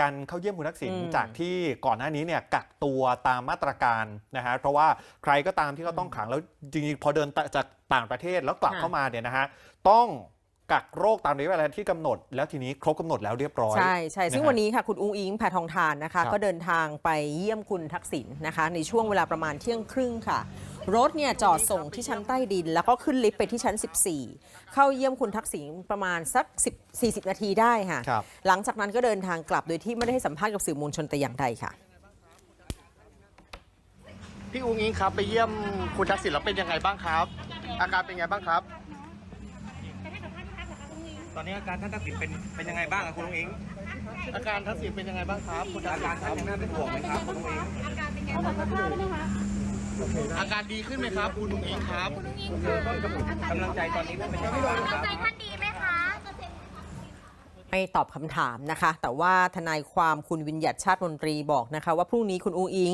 การเข้าเยี่ยมคุณทักษิณอืมจากที่ก่อนหน้านี้เนี่ยกักตัวตามมาตรการนะฮะเพราะว่าใครก็ตามที่เขาต้องขังแล้วจริงๆพอเดินจากต่างประเทศแล้วกลับค่ะเข้ามาเนี่ยนะฮะต้อง กักโรคตามระยะเวลาที่กำหนด แล้วทีนี้ครบกำหนดแล้วเรียบร้อย ใช่ใช่ซึ่งนะฮะวันนี้ค่ะคุณอุ้งอิงแพทองทานนะคะครับก็เดินทางไปเยี่ยมคุณทักษิณนะคะ ในช่วงเวลาประมาณเที่ยงครึ่งค่ะ รถเนี่ยจอดส่งที่ชั้นใต้ดิน แล้วก็ขึ้นลิฟต์ไปที่ชั้น 14 เข้าเยี่ยมคุณทักษิณประมาณสัก10 40 นาทีได้ค่ะครับหลังจากนั้นก็เดินทางกลับโดยที่ไม่ได้ให้สัมภาษณ์กับสื่อมวลชนแต่อย่างใดค่ะพี่อุ้งอิงครับไปเยี่ยมคุณทักษิณแล้วเป็นยังไงบ้างครับ อาการเป็นยังไงบ้างครับ ตอนนี้อาการท่านทักษิณเป็นเป็นยังไงบ้างอะคุณลุงอิงอาการทักษิณเป็นยังไงบ้างครับคุณทักอาษิการณคท่านรับยังน่าเป็นห่วงไหมครับคุณลุงอิงอาการดีขึ้นไหมครับคุณอุ้งอิงครับกำลังใจตอนนี้เป็นยังไงบ้างครับใจท่านดีไหมคะไม่ตอบคำถามนะคะ แต่ว่าทนายความคุณวิญญัติชาติมนตรีบอกนะคะ ว่าพรุ่งนี้คุณอูอิง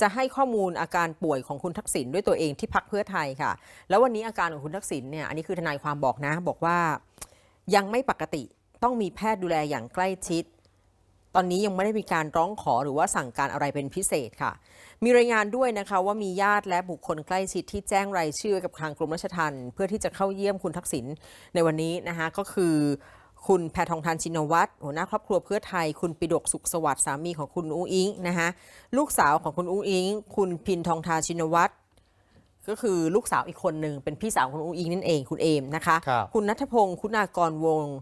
จะให้ข้อมูลอาการป่วยของคุณทักษิณด้วยตัวเองที่พักเพื่อไทยค่ะ แล้ววันนี้อาการของคุณทักษิณเนี่ยอันนี้คือทนายความบอกนะ บอกว่า ยังไม่ปกติต้องมีแพทย์ดูแลอย่างใกล้ชิด ตอนนี้ยังไม่ได้มีการร้องขอหรือว่าสั่งการอะไรเป็นพิเศษค่ะ มีรายงานด้วยนะคะว่ามีญาติและบุคคลใกล้ชิดที่แจ้งรายชื่อกับทางกรมราชทัณฑ์เพื่อที่จะเข้าเยี่ยมคุณทักษิณในวันนี้นะคะก็คือคุณแพทองทานชินวัตรหัวหน้าครอบครัวเพื่อไทย คุณปิดกสุขสวัสดิ์สามีของคุณอุ้งอิงนะคะลูกสาวของคุณอุ้งอิง คุณพินทองทาชินวัตร ก็คือลูกสาวอีกคนหนึ่งเป็นพี่สาวของคุณอุ้งอิงนั่นเองคุณเอมนะคะครับคุณนัทพงศ์คุณากรวงศ์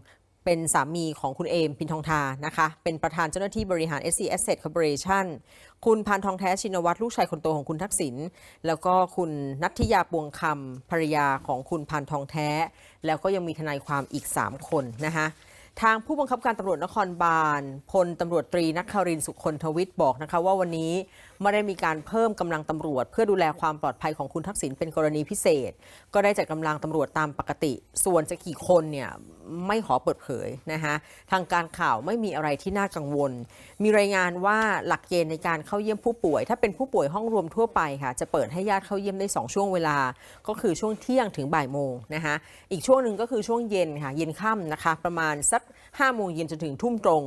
เป็นสามีของคุณเอมพินทองทานะคะ เป็นประธานเจ้าหน้าที่บริหาร SC Asset Corporation คุณพานทองแท้ชินวัตรลูกชายคนโตของคุณทักษิณแล้วก็คุณนัทธิยาปวงคำภรรยาของคุณพานทองแท้ แล้วก็ยังมีทนายความอีก 3 คนนะคะ ทางผู้บังคับการตำรวจนครบาลพลตำรวจตรีนักคารินสุคนทวิทย์บอกนะคะว่าวันนี้ไม่ได้มีการเพิ่มกำลังตำรวจ เพื่อดูแลความปลอดภัยของคุณทักษิณเป็นกรณีพิเศษ ก็ได้จัดกำลังตำรวจตามปกติ ส่วนจะกี่คนเนี่ยไม่ขอเปิดเผยนะคะทางการข่าวไม่มีอะไรที่น่ากังวล มีรายงานว่าหลักเกณฑ์ในการเข้าเยี่ยมผู้ป่วย ถ้าเป็นผู้ป่วยห้องรวมทั่วไปค่ะ จะเปิดให้ญาติเข้าเยี่ยมได้ 2 ช่วงเวลา ก็คือช่วงเที่ยงถึงบ่ายโมงนะคะอีกช่วงหนึ่งก็คือช่วงเย็นค่ะเย็นค่ำนะคะประมาณสัก5โมงเย็นจนถึงทุ่มตรง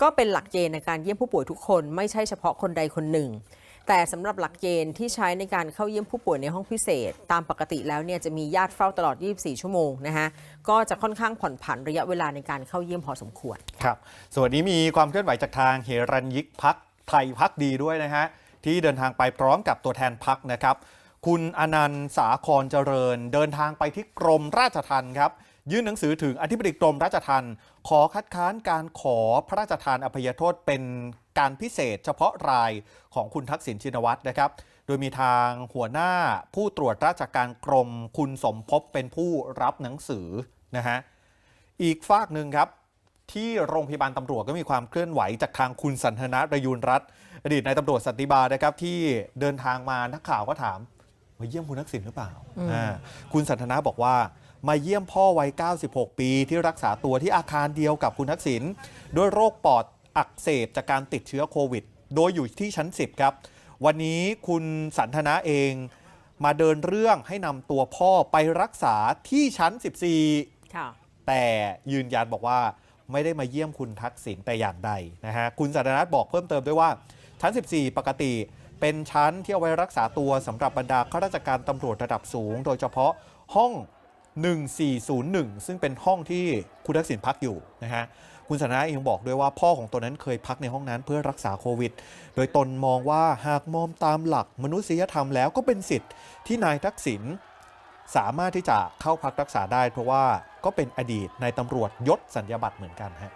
ก็เป็นหลักเกณฑ์ในการเยี่ยมผู้ป่วยทุกคนไม่ใช่เฉพาะคนใดคนหนึ่ง แต่สำหรับหลักเกณฑ์ที่ใช้ในการเข้าเยี่ยมผู้ป่วยในห้องพิเศษ ตามปกติแล้วเนี่ยจะมีญาติเฝ้าตลอด 24 ชั่วโมงนะคะก็จะค่อนข้างผ่อนผันระยะเวลาในการเข้าเยี่ยมพอสมควรครับส่วนนี้มีความเคลื่อนไหวจากทางเฮรัญยิกพักไทยพักดีด้วยนะฮะที่เดินทางไปพร้อมกับตัวแทนพักนะครับ คุณอนันต์สาครเจริญ เดินทางไปที่กรมราชทัณฑ์ครับ ยื่นหนังสือถึงอธิบดีกรมราชทัณฑ์ขอคัดค้านการขอพระราชทานอภัยโทษเป็นการพิเศษเฉพาะรายของคุณทักษิณชินวัตรนะครับ โดยมีทางหัวหน้าผู้ตรวจราชการกรมคุณสมภพเป็นผู้รับหนังสือนะฮะอีกฝากหนึ่งครับที่โรงพยาบาลตำรวจก็มีความเคลื่อนไหวจากทางคุณสันทนาประยูรรัตอดีตนายตำรวจสันติบาลนะครับที่เดินทางมานักข่าวก็ถามมาเยี่ยมคุณทักษิณหรือเปล่าอ่าคุณสันทนาบอกว่า มาเยี่ยมพ่อวัย 96 ปีที่รักษาตัวที่อาคารเดียวกับคุณทักษิณด้วยโรคปอดอักเสบจากการติดเชื้อโควิด โดยอยู่ที่ชั้น 10 ครับ วันนี้คุณสันทนาเองมาเดินเรื่องให้นำตัวพ่อไปรักษาที่ชั้น 14 ค่ะ แต่ยืนยันบอกว่าไม่ได้มาเยี่ยมคุณทักษิณแต่อย่างใดนะฮะ คุณสันทนัทบอกเพิ่มเติมด้วยว่าชั้น 14 ปกติเป็นชั้นที่เอาไว้รักษาตัวสำหรับบรรดาข้าราชการตำรวจระดับสูง โดยเฉพาะห้อง 1401 ซึ่งเป็นห้องที่คุณทักษิณพักอยู่นะฮะคุณสนะเองบอกด้วยว่าพ่อของตนนั้นเคยพักในห้องนั้นเพื่อรักษาโควิด โดยตนมองว่าหากมองตามหลักมนุษยธรรมแล้วก็เป็นสิทธิ์ที่นายทักษิณสามารถที่จะเข้าพักรักษาได้ เพราะว่าก็เป็นอดีตในายตำรวจยศสัญญาบัตรเหมือนกันฮะ